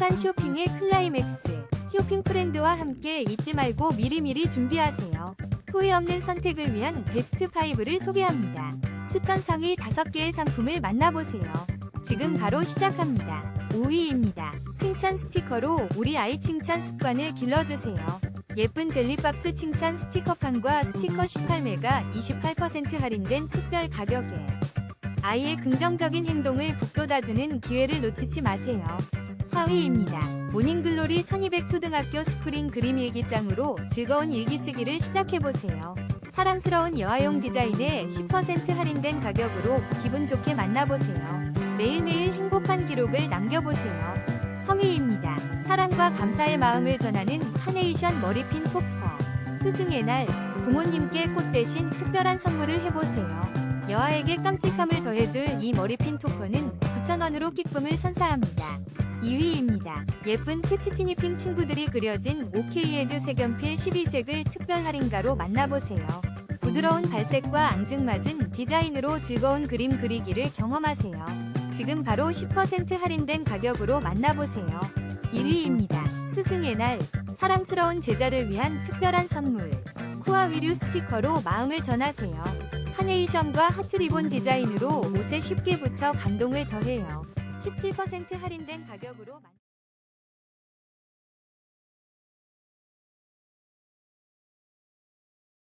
행복한 쇼핑의 클라이맥스. 쇼핑 프렌드와 함께 잊지 말고 미리미리 준비하세요. 후회 없는 선택을 위한 베스트 5를 소개합니다. 추천 상위 5개의 상품을 만나보세요. 지금 바로 시작합니다. 5위입니다. 칭찬 스티커로 우리 아이 칭찬 습관을 길러주세요. 예쁜 젤리박스 칭찬 스티커판과 스티커 18매가 28% 할인된 특별 가격에 아이의 긍정적인 행동을 북돋아주는 기회를 놓치지 마세요. 4위입니다. 모닝글로리 1200 초등학교 스프링 그림 일기장으로 즐거운 일기 쓰기를 시작해보세요. 사랑스러운 여아용 디자인에 10% 할인된 가격으로 기분 좋게 만나보세요. 매일매일 행복한 기록을 남겨보세요. 3위입니다. 사랑과 감사의 마음을 전하는 카네이션 머리핀 포퍼. 스승의 날, 부모님께 꽃 대신 특별한 선물을 해보세요. 여아에게 깜찍함을 더해줄 이 머리핀 토퍼는 9,000원으로 기쁨을 선사합니다. 2위입니다. 예쁜 캐치티니핑 친구들이 그려진 OK에듀 색연필 12색을 특별 할인가로 만나보세요. 부드러운 발색과 앙증맞은 디자인으로 즐거운 그림 그리기를 경험하세요. 지금 바로 10% 할인된 가격으로 만나보세요. 1위입니다. 스승의 날, 사랑스러운 제자를 위한 특별한 선물. 코아 위류 스티커로 마음을 전하세요. 카네이션과 하트 리본 디자인으로 옷에 쉽게 붙여 감동을 더해요. 17% 할인된 가격으로 만...